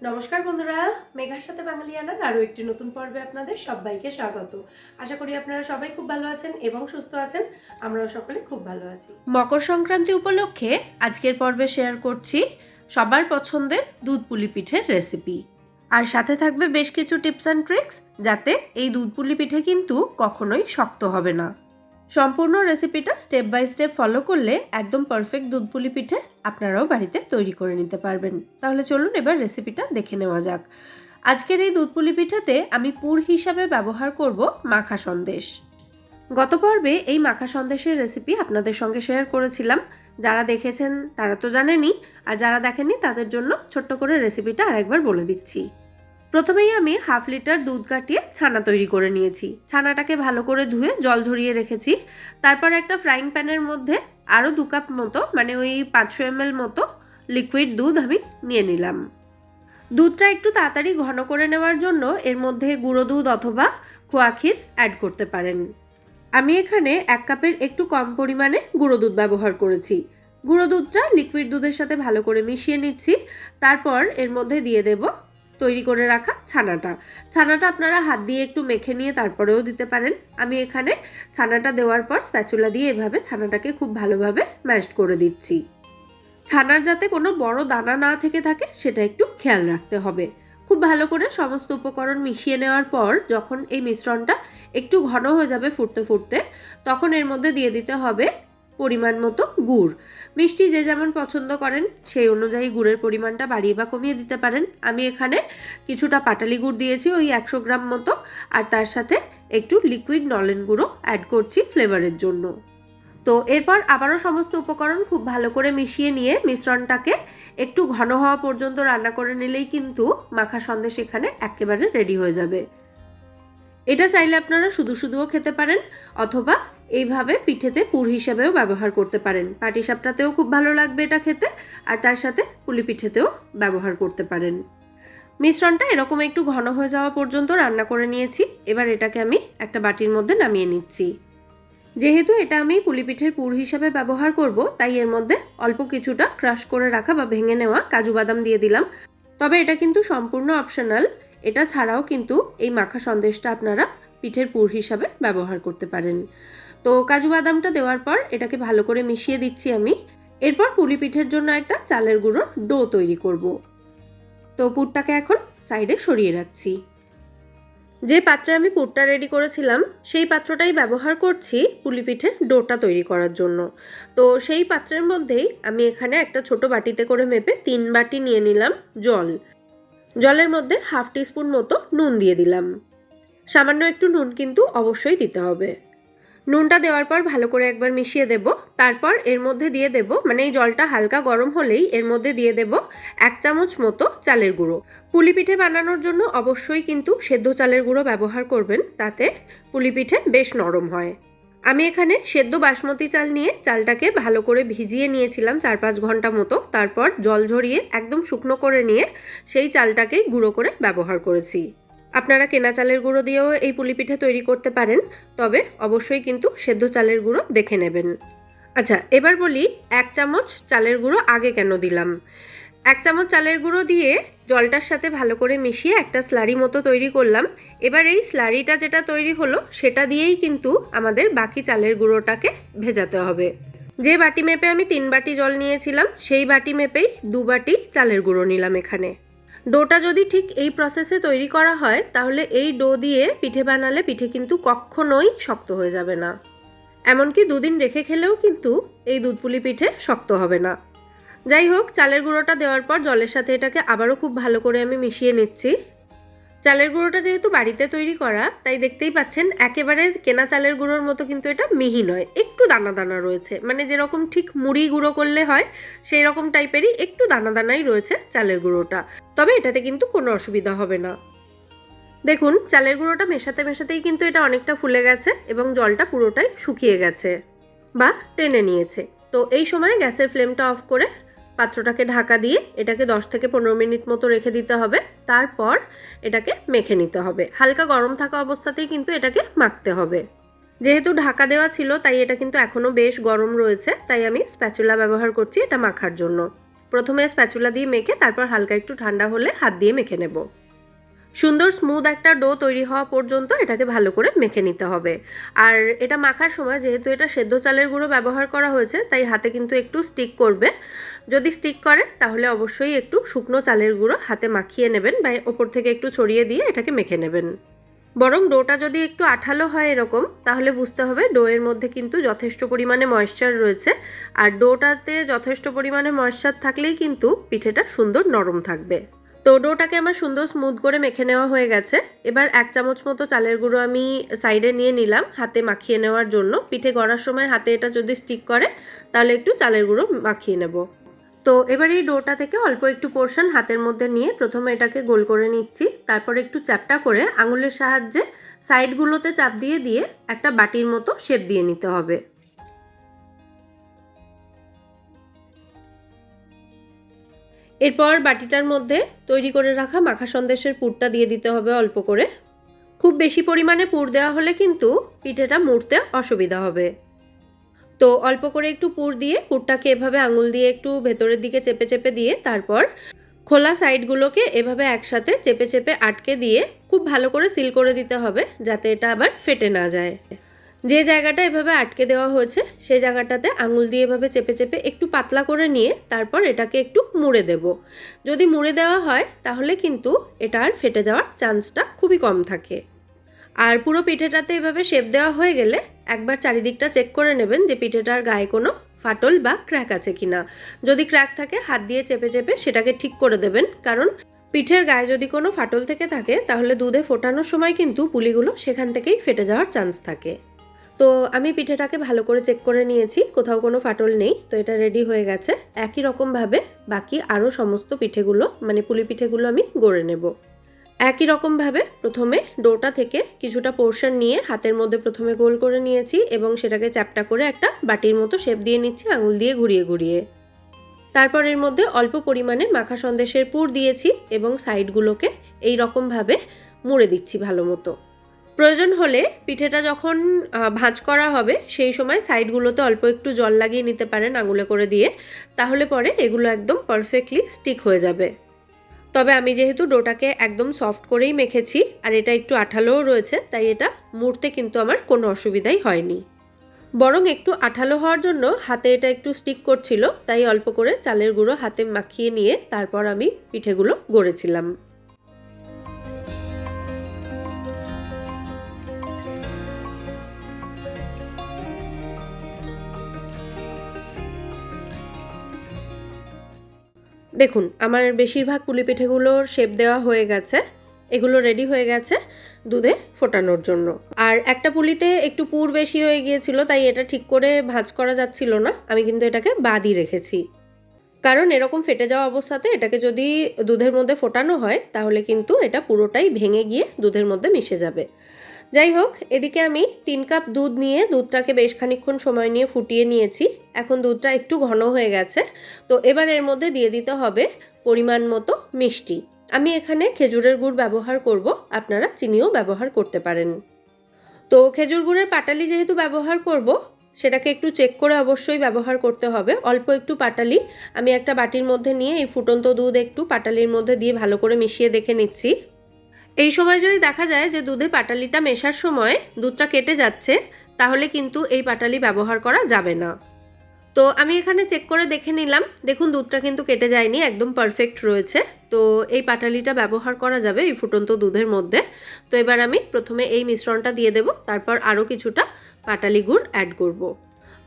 নমস্কার বন্ধুরা, মেঘার সাথে বাঙালিয়ানার আরও একটি নতুন পর্বে আপনাদের সবাইকে স্বাগত। আশা করি আপনারা সবাই খুব ভালো আছেন এবং সুস্থ আছেন, আমরাও সকলে খুব ভালো আছি। মকর সংক্রান্তি উপলক্ষে আজকের পর্বে শেয়ার করছি সবার পছন্দের দুধ পুলি পিঠের রেসিপি আর সাথে থাকবে বেশ কিছু টিপস অ্যান্ড ট্রিক্স যাতে এই দুধ পুলি পিঠে কিন্তু কখনোই শক্ত হবে না। সম্পূর্ণ রেসিপিটা স্টেপ বাই স্টেপ ফলো করলে একদম পারফেক্ট দুধ পুলি পিঠে আপনারাও বাড়িতে তৈরি করে নিতে পারবেন। তাহলে চলুন এবার রেসিপিটা দেখে নেওয়া যাক। আজকের এই দুধ পুলি পিঠাতে আমি পুর হিসাবে ব্যবহার করব মাখা সন্দেশ। গত পর্বে এই মাখা সন্দেশের রেসিপি আপনাদের সঙ্গে শেয়ার করেছিলাম। যারা দেখেছেন তারা তো জানেনই, আর যারা দেখেননি তাদের জন্য ছোট্ট করে রেসিপিটা আরেকবার বলে দিচ্ছি। প্রথমেই আমি হাফ লিটার দুধ কাটিয়ে ছানা তৈরি করে নিয়েছি। ছানাটাকে ভালো করে ধুয়ে জল ঝরিয়ে রেখেছি। তারপর একটা ফ্রাইং প্যানের মধ্যে আরও দু কাপ মতো মানে ওই পাঁচশো এমএল মতো লিকুইড দুধ আমি নিয়ে নিলাম। দুধটা একটু তাড়াতাড়ি ঘন করে নেওয়ার জন্য এর মধ্যে গুঁড়ো দুধ অথবা খোয়া ক্ষীর অ্যাড করতে পারেন। আমি এখানে এক কাপের একটু কম পরিমাণে গুঁড়ো দুধ ব্যবহার করেছি। গুঁড়ো দুধটা লিকুইড দুধের সাথে ভালো করে মিশিয়ে নিচ্ছি। তারপর এর মধ্যে দিয়ে দেব তৈরি করে রাখা ছানাটা। ছানাটা আপনারা হাত দিয়ে একটু মেখে নিয়ে তারপরেও দিতে পারেন। আমি এখানে ছানাটা দেওয়ার পর স্প্যাচুলা দিয়ে এভাবে ছানাটাকে খুব ভালোভাবে ম্যাশড করে দিচ্ছি। ছানার যাতে কোনো বড় দানা না থেকে থাকে, সেটা একটু খেয়াল রাখতে হবে। খুব ভালো করে সমস্ত উপকরণ মিশিয়ে নেওয়ার পর যখন এই মিশ্রণটা একটু ঘন হয়ে যাবে ফুটতে ফুটতে, তখন এর মধ্যে দিয়ে দিতে হবে পরিমাণ মতো গুড়। মিষ্টি যে যেমন পছন্দ করেন, সেই অনুযায়ী গুড়ের পরিমাণটা বাড়িয়ে বা কমিয়ে দিতে পারেন। আমি এখানে কিছুটা পাটালি গুড় দিয়েছি, ওই একশো গ্রাম মতো, আর তার সাথে একটু লিকুইড নলেন গুঁড়ো অ্যাড করছি ফ্লেভারের জন্য। তো এরপর আবারও সমস্ত উপকরণ খুব ভালো করে মিশিয়ে নিয়ে মিশ্রণটাকে একটু ঘন হওয়া পর্যন্ত রান্না করে নিলেই কিন্তু মাখা সন্দেশ এখানে একেবারে রেডি হয়ে যাবে। এটা চাইলে আপনারা শুধু শুধুও খেতে পারেন, অথবা এইভাবে পিঠেতে পুর হিসাবেও ব্যবহার করতে পারেন। পাটিসাপটাতেও খুব ভালো লাগবে এটা খেতে, আর তার সাথে পুলি পিঠেতেও ব্যবহার করতে পারেন। মিশ্রণটা এরকম একটু ঘন হয়ে যাওয়া পর্যন্ত রান্না করে নিয়েছি। এবার এটাকে আমি একটা বাটির মধ্যে নামিয়ে নিচ্ছি। যেহেতু এটা আমি পুলি পিঠের পুর হিসাবে ব্যবহার করব, তাই এর মধ্যে অল্প কিছুটা ক্রাশ করে রাখা বা ভেঙে নেওয়া কাজু বাদাম দিয়ে দিলাম। তবে এটা কিন্তু সম্পূর্ণ অপশনাল। এটা ছাড়াও কিন্তু এই মাখা সন্দেশটা আপনারা পিঠের পুর হিসাবে ব্যবহার করতে পারেন। তো কাজু বাদামটা দেওয়ার পর এটাকে ভালো করে মিশিয়ে দিচ্ছি আমি। এরপর পুলি পিঠের জন্য একটা চালের গুঁড়োর ডো তৈরি করব। তো পুরটাকে এখন সাইডে সরিয়ে রাখছি। যে পাত্রে আমি পুরটা রেডি করেছিলাম, সেই পাত্রটাই ব্যবহার করছি পুলি পিঠের ডোটা তৈরি করার জন্য। তো সেই পাত্রের মধ্যেই আমি এখানে একটা ছোট বাটিতে করে মেপে তিন বাটি নিয়ে নিলাম জল। জলের মধ্যে হাফ টিস্পুন মতো নুন দিয়ে দিলাম। সামান্য একটু নুন কিন্তু অবশ্যই দিতে হবে। নুনটা দেওয়ার পর ভালো করে একবার মিশিয়ে দেব। তারপর এর মধ্যে দিয়ে দেব মানে এই জলটা হালকা গরম হলেই এর মধ্যে দিয়ে দেব এক চামচ মতো চালের গুঁড়ো। পুলি পিঠে বানানোর জন্য অবশ্যই কিন্তু সেদ্ধ চালের গুঁড়ো ব্যবহার করবেন, তাতে পুলি পিঠে বেশ নরম হয়। আমি এখানে সেদ্ধ বাসমতি চাল নিয়ে চালটাকে ভালো করে ভিজিয়ে নিয়েছিলাম চার পাঁচ ঘণ্টা মতো। তারপর জল ঝরিয়ে একদম শুকনো করে নিয়ে সেই চালটাকেই গুঁড়ো করে ব্যবহার করেছি। আপনারা কেনা চালের গুঁড়ো দিয়েও এই পুলি পিঠে তৈরি করতে পারেন, তবে অবশ্যই কিন্তু সেদ্ধ চালের গুঁড়ো দেখে নেবেন। আচ্ছা এবার বলি এক চামচ চালের গুঁড়ো আগে কেন দিলাম? এক চামচ চালের গুঁড়ো দিয়ে জলটার সাথে ভালো করে মিশিয়ে একটা স্লারি মতো তৈরি করলাম। এবার এই স্লারিটা যেটা তৈরি হলো, সেটা দিয়েই কিন্তু আমাদের বাকি চালের গুঁড়োটাকে ভেজাতে হবে। যে বাটি মেপে আমি তিন বাটি জল নিয়েছিলাম, সেই বাটি মেপেই দু বাটি চালের গুঁড়ো নিলাম এখানে। ডোটা যদি ঠিক এই প্রসেসে তৈরি করা হয়, তাহলে এই ডো দিয়ে পিঠে বানালে পিঠে কিন্তু কখনোই শক্ত হয়ে যাবে না। এমনকি দুদিন রেখে খেলেও কিন্তু এই দুধপুলি পিঠে শক্ত হবে না। যাই হোক, চালের গুঁড়োটা দেওয়ার পর জলের সাথে এটাকে আবারও খুব ভালো করে আমি মিশিয়ে নিচ্ছি। চালের গুঁড়োটা যেহেতু বাড়িতে তৈরি করা, তাই দেখতেই পাচ্ছেন একেবারে কেনা চালের গুঁড়োর মতো কিন্তু এটা মিহি নয়, একটু দানা দানা রয়েছে। মানে যেরকম ঠিক মুড়ি গুঁড়ো করলে হয়, সেই রকম টাইপেরই একটু দানা দানাই রয়েছে চালের গুঁড়োটা। তবে এটাতে কিন্তু কোনো অসুবিধা হবে না। দেখুন, চালের গুঁড়োটা মেশাতে মেশাতেই কিন্তু এটা অনেকটা ফুলে গেছে এবং জলটা পুরোটাই শুকিয়ে গেছে বা টেনে নিয়েছে। তো এই সময় গ্যাসের ফ্লেমটা অফ করে পাত্রটাকে ঢাকা দিয়ে এটাকে 10 থেকে পনেরো মিনিট মতো রেখে দিতে হবে। তারপর এটাকে মেখে নিতে হবে। হালকা গরম থাকা অবস্থাতেই কিন্তু এটাকে মাখতে হবে। যেহেতু ঢাকা দেওয়া ছিল, তাই এটা কিন্তু এখনও বেশ গরম রয়েছে, তাই আমি স্প্যাচুলা ব্যবহার করছি এটা মাখার জন্য। প্রথমে স্প্যাচুলা দিয়ে মেখে তারপর হালকা একটু ঠান্ডা হলে হাত দিয়ে মেখে নেব। সুন্দর স্মুথ একটা ডো তৈরি হওয়া পর্যন্ত এটাকে ভালো করে মেখে নিতে হবে। আর এটা মাখার সময় যেহেতু এটা সেদ্ধ চালের গুঁড়ো ব্যবহার করা হয়েছে, তাই হাতে কিন্তু একটু স্টিক করবে। যদি স্টিক করে, তাহলে অবশ্যই একটু শুকনো চালের গুঁড়ো হাতে মাখিয়ে নেবেন বা ওপর থেকে একটু ছড়িয়ে দিয়ে এটাকে মেখে নেবেন। বরং ডোটা যদি একটু আঠালো হয় এরকম, তাহলে বুঝতে হবে ডোয়ের মধ্যে কিন্তু যথেষ্ট পরিমাণে ময়েশ্চার রয়েছে। আর ডোটাতে যথেষ্ট পরিমাণে ময়েশ্চার থাকলেই কিন্তু পিঠেটা সুন্দর নরম থাকবে। তো ডোটাকে আমার সুন্দর স্মুথ করে মেখে নেওয়া হয়ে গেছে। এবার এক চামচ মতো চালের গুঁড়ো আমি সাইডে নিয়ে নিলাম হাতে মাখিয়ে নেওয়ার জন্য। পিঠে গড়ার সময় হাতে এটা যদি স্টিক করে, তাহলে একটু চালের গুঁড়ো মাখিয়ে নেব। তো এবার এই ডোটা থেকে অল্প একটু পোর্শন হাতের মধ্যে নিয়ে প্রথমে এটাকে গোল করে নিচ্ছি। তারপর একটু চ্যাপটা করে আঙুলের সাহায্যে সাইডগুলোতে চাপ দিয়ে দিয়ে একটা বাটির মতো শেপ দিয়ে নিতে হবে। এরপর বাটিটার মধ্যে তৈরি করে রাখা মাখা সন্দেশের পুরটা দিয়ে দিতে হবে অল্প করে। খুব বেশি পরিমাণে পুর দেওয়া হলে কিন্তু পিঠেটা মুড়তে অসুবিধা হবে। তো অল্প করে একটু পুর দিয়ে পুরটাকে এভাবে আঙুল দিয়ে একটু ভেতরের দিকে চেপে চেপে দিয়ে তারপর খোলা সাইডগুলোকে এভাবে একসাথে চেপে চেপে আটকে দিয়ে খুব ভালো করে সিল করে দিতে হবে যাতে এটা আবার ফেটে না যায়। যে জায়গাটা এভাবে আটকে দেওয়া হয়েছে, সেই জায়গাটাতে আঙুল দিয়ে এভাবে চেপে চেপে একটু পাতলা করে নিয়ে তারপর এটাকে একটু মুড়ে দেব। যদি মুড়ে দেওয়া হয়, তাহলে কিন্তু এটা আর ফেটে যাওয়ার চান্সটা খুবই কম থাকে। আর পুরো পিঠেটাতে এভাবে শেপ দেওয়া হয়ে গেলে একবার চারিদিকটা চেক করে নেবেন যে পিঠেটার গায়ে কোনো ফাটল বা ক্র্যাক আছে কিনা। যদি ক্র্যাক থাকে, হাত দিয়ে চেপে চেপে সেটাকে ঠিক করে দেবেন। কারণ পিঠের গায়ে যদি কোনো ফাটল থেকে থাকে, তাহলে দুধে ফোটানোর সময় কিন্তু পুলিগুলো সেখান থেকেই ফেটে যাওয়ার চান্স থাকে। তো আমি পিঠেটাকে ভালো করে চেক করে নিয়েছি, কোথাও কোনো ফাটল নেই, তো এটা রেডি হয়ে গেছে। একই রকমভাবে বাকি আরও সমস্ত পিঠেগুলো মানে পুলি পিঠেগুলো আমি গড়ে নেব। একই রকমভাবে প্রথমে ডোটা থেকে কিছুটা পোর্শন নিয়ে হাতের মধ্যে প্রথমে গোল করে নিয়েছি এবং সেটাকে চ্যাপটা করে একটা বাটির মতো শেপ দিয়ে নিচ্ছি আঙুল দিয়ে ঘুরিয়ে ঘুরিয়ে। তারপর এর মধ্যে অল্প পরিমাণে মাখা সন্দেশের পুর দিয়েছি এবং সাইডগুলোকে এই রকমভাবে মুড়ে দিচ্ছি ভালো মতো। প্রয়োজন হলে পিঠেটা যখন ভাঁজ করা হবে, সেই সময় সাইডগুলোতে অল্প একটু জল লাগিয়ে নিতে পারেন আঙুলে করে দিয়ে, তাহলে পরে এগুলো একদম পারফেক্টলি স্টিক হয়ে যাবে। তবে আমি যেহেতু ডোটাকে একদম সফট করেই মেখেছি, আর এটা একটু আঠালোও রয়েছে, তাই এটা মুড়তে কিন্তু আমার কোনো অসুবিধাই হয়নি। বরং একটু আঠালো হওয়ার জন্য হাতে এটা একটু স্টিক করছিল, তাই অল্প করে চালের গুঁড়ো হাতে মাখিয়ে নিয়ে তারপর আমি পিঠেগুলো গড়েছিলাম। দেখুন, আমার বেশিরভাগ পুলি পিঠেগুলোর শেপ দেওয়া হয়ে গেছে। এগুলো রেডি হয়ে গেছে দুধে ফোটানোর জন্য। আর একটা পুলিতে একটু পুর বেশি হয়ে গিয়েছিল, তাই এটা ঠিক করে ভাঁজ করা যাচ্ছিল না। আমি কিন্তু এটাকে বাদই রেখেছি। কারণ এরকম ফেটে যাওয়া অবস্থাতে এটাকে যদি দুধের মধ্যে ফোটানো হয়, তাহলে কিন্তু এটা পুরোটাই ভেঙে গিয়ে দুধের মধ্যে মিশে যাবে। যাই হোক, এদিকে আমি তিন কাপ দুধ নিয়ে দুধটাকে বেশ খানিক্ষণ সময় নিয়ে ফুটিয়ে নিয়েছি। এখন দুধটা একটু ঘন হয়ে গেছে। তো এবার এর মধ্যে দিয়ে দিতে হবে পরিমাণ মতো মিষ্টি। আমি এখানে খেজুরের গুড় ব্যবহার করব। আপনারা চিনিও ব্যবহার করতে পারেন। তো খেজুর গুড়ের পাটালি যেহেতু ব্যবহার করব, সেটাকে একটু চেক করে অবশ্যই ব্যবহার করতে হবে। অল্প একটু পাটালি। আমি একটা বাটির মধ্যে নিয়ে এই ফুটন্ত দুধ একটু পাটালির মধ্যে দিয়ে ভালো করে মিশিয়ে দেখে নিচ্ছি। এই সময় যদি দেখা যায় যে দুধে পাটালিটা মেশার সময় দুধটা কেটে যাচ্ছে, তাহলে কিন্তু এই পাটালি ব্যবহার করা যাবে না। তো আমি এখানে চেক করে দেখে নিলাম। দেখুন, দুধটা কিন্তু কেটে যায়নি, একদম পারফেক্ট রয়েছে। তো এই পাটালিটা ব্যবহার করা যাবে এই ফুটন্ত দুধের মধ্যে। তো এবার আমি প্রথমে এই মিশ্রণটা দিয়ে দেব, তারপর আরও কিছুটা পাটালি গুড় অ্যাড করব।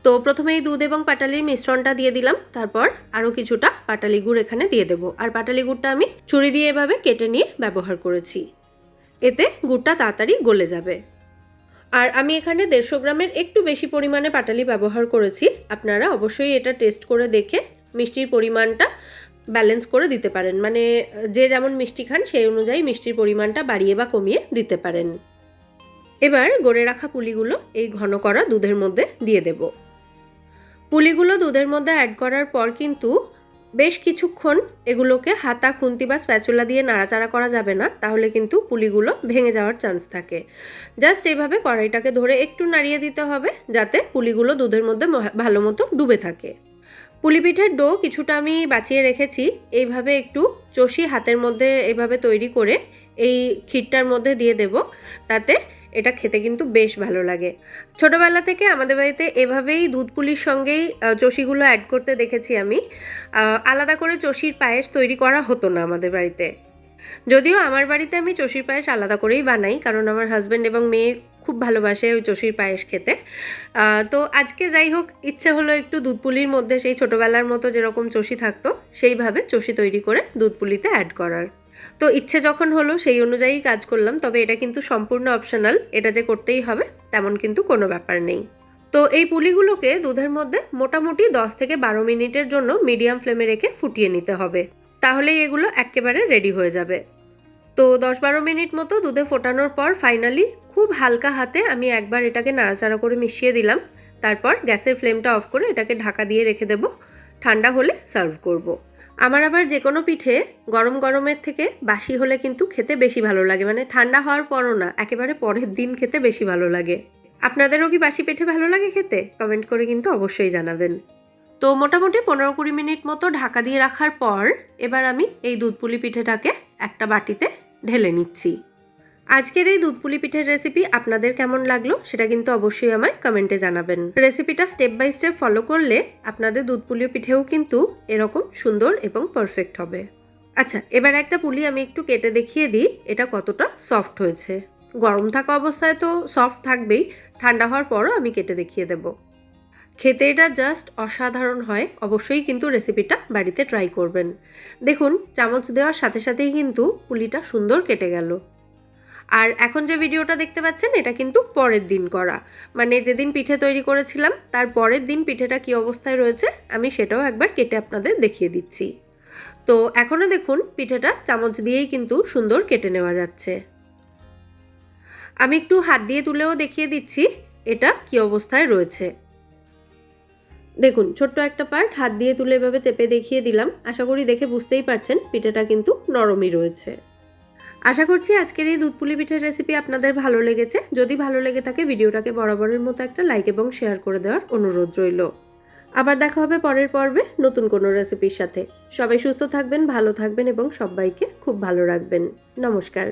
তো প্রথমে এই দুধ এবং পাটালির মিশ্রণটা দিয়ে দিলাম, তারপর আরও কিছুটা পাটালি গুড় এখানে দিয়ে দেবো। আর পাটালি গুড়টা আমি ছুরি দিয়ে এভাবে কেটে নিয়ে ব্যবহার করেছি। এতে গুড়টা তাড়াতাড়ি গলে যাবে। আর আমি এখানে দেড়শো গ্রামের একটু বেশি পরিমাণে পাটালি ব্যবহার করেছি। আপনারা অবশ্যই এটা টেস্ট করে দেখে মিষ্টির পরিমাণটা ব্যালেন্স করে দিতে পারেন। মানে যে যেমন মিষ্টি খান, সেই অনুযায়ী মিষ্টির পরিমাণটা বাড়িয়ে বা কমিয়ে দিতে পারেন। এবার গড়ে রাখা পুলিগুলো এই ঘন করা দুধের মধ্যে দিয়ে দেব। পুলিগুলো দুধের মধ্যে অ্যাড করার পর কিন্তু বেশ কিছুক্ষণ এগুলোকে হাতা, খুন্তি বা স্প্যাচুলা দিয়ে নাড়াচাড়া করা যাবে না, তাহলে কিন্তু পুলিগুলো ভেঙে যাওয়ার চান্স থাকে। জাস্ট এইভাবে কড়াইটাকে ধরে একটু নাড়িয়ে দিতে হবে, যাতে পুলিগুলো দুধের মধ্যে ভালো মতো ডুবে থাকে। পুলিপিঠের ডো কিছুটা আমি বাঁচিয়ে রেখেছি, এইভাবে একটু চষি হাতের মধ্যে এইভাবে তৈরি করে এই ক্ষীরটার মধ্যে দিয়ে দেব, তাতে এটা খেতে কিন্তু বেশ ভালো লাগে। ছোটোবেলা থেকে আমাদের বাড়িতে এভাবেই দুধ পুলির সঙ্গেই চষিগুলো অ্যাড করতে দেখেছি আমি। আলাদা করে চষির পায়েস তৈরি করা হতো না আমাদের বাড়িতে। যদিও আমার বাড়িতে আমি চষির পায়েস আলাদা করেই বানাই, কারণ আমার হাজব্যান্ড এবং মেয়ে খুব ভালোবাসে ওই চষির পায়েস খেতে। তো আজকে যাই হোক, ইচ্ছে হলো একটু দুধ পুলির মধ্যে সেই ছোটোবেলার মতো যেরকম চষি থাকতো, সেইভাবে চষি তৈরি করে দুধ পুলিতে অ্যাড করার। তো ইচ্ছে যখন হলো সেই অনুযায়ী কাজ করলাম, তবে এটা কিন্তু সম্পূর্ণ অপশনাল এটা যে করতেই হবে তেমন কিন্তু কোনো ব্যাপার নেই। তো এই পুলিগুলোকে দুধের মধ্যে মোটামুটি দশ থেকে বারো মিনিটের জন্য মিডিয়াম ফ্লেমে রেখে ফুটিয়ে নিতে হবে। তাহলেই এগুলো একেবারে রেডি হয়ে যাবে। তো দশ বারো মিনিট মতো দুধে ফোটানোর পর ফাইনালি খুব হালকা হাতে আমি একবার এটাকে নাড়াচাড়া করে মিশিয়ে দিলাম। তারপর গ্যাসের ফ্লেমটা অফ করে এটাকে ঢাকা দিয়ে রেখে দেবো। ঠান্ডা হলে সার্ভ করব। আমার আবার যে কোনো পিঠে গরম গরমের থেকে বাসি হলে কিন্তু খেতে বেশি ভালো লাগে। মানে ঠান্ডা হওয়ার পরও না, একেবারে পরের দিন খেতে বেশি ভালো লাগে। আপনাদেরও কি বাসি পিঠে ভালো লাগে খেতে? কমেন্ট করে কিন্তু অবশ্যই জানাবেন। তো মোটামুটি পনেরো কুড়ি মিনিট মতো ঢাকা দিয়ে রাখার পর এবার আমি এই দুধপুলি পিঠেটাকে একটা বাটিতে ঢেলে নিচ্ছি। আজকের এই দুধপুলি পিঠের রেসিপি আপনাদের কেমন লাগল সেটা কিন্তু অবশ্যই আমায় কমেন্টে জানাবেন। রেসিপিটা স্টেপ বাই স্টেপ ফলো করলে আপনাদের দুধপুলি পিঠেও কিন্তু এরকম সুন্দর এবং পারফেক্ট হবে। আচ্ছা এবার একটা পুলি আমি একটু কেটে দেখিয়ে দিই, এটা কতটা সফট হয়েছে। গরম থাকা অবস্থায় তো সফট থাকবেই, ঠান্ডা হওয়ার পরও আমি কেটে দেখিয়ে দেব। খেতে এটা জাস্ট অসাধারণ হয়, অবশ্যই কিন্তু রেসিপিটা বাড়িতে ট্রাই করবেন। দেখুন, চামচ দেওয়ার সাথে সাথেই কিন্তু পুলিটা সুন্দর কেটে গেল। আর এখন যে ভিডিওটা দেখতে পাচ্ছেন, এটা কিন্তু পরের দিন করা। মানে যেদিন পিঠে তৈরি করেছিলাম, তার পরের দিন পিঠেটা কি অবস্থায় রয়েছে, আমি সেটাও একবার কেটে আপনাদের দেখিয়ে দিচ্ছি। তো এখনও দেখুন, পিঠেটা চামচ দিয়েই কিন্তু সুন্দর কেটে নেওয়া যাচ্ছে। আমি একটু হাত দিয়ে তুলেও দেখিয়ে দিচ্ছি, এটা কি অবস্থায় রয়েছে। দেখুন, ছোট্ট একটা পার্ট হাত দিয়ে তুলে এভাবে চেপে দেখিয়ে দিলাম। আশা করি দেখে বুঝতেই পারছেন, পিঠেটা কিন্তু নরমই রয়েছে। আশা করছি আজকের এই দুধ পুলি পিঠের রেসিপি আপনাদের ভালো লেগেছে। যদি ভালো লেগে থাকে ভিডিওটাকে বরাবরের মতো একটা লাইক এবং শেয়ার করে দেওয়ার অনুরোধ রইল। আবার দেখা হবে পরের পর্বে নতুন কোনো রেসিপির সাথে। সবাই সুস্থ থাকবেন, ভালো থাকবেন এবং সবাইকে খুব ভালো রাখবেন। নমস্কার।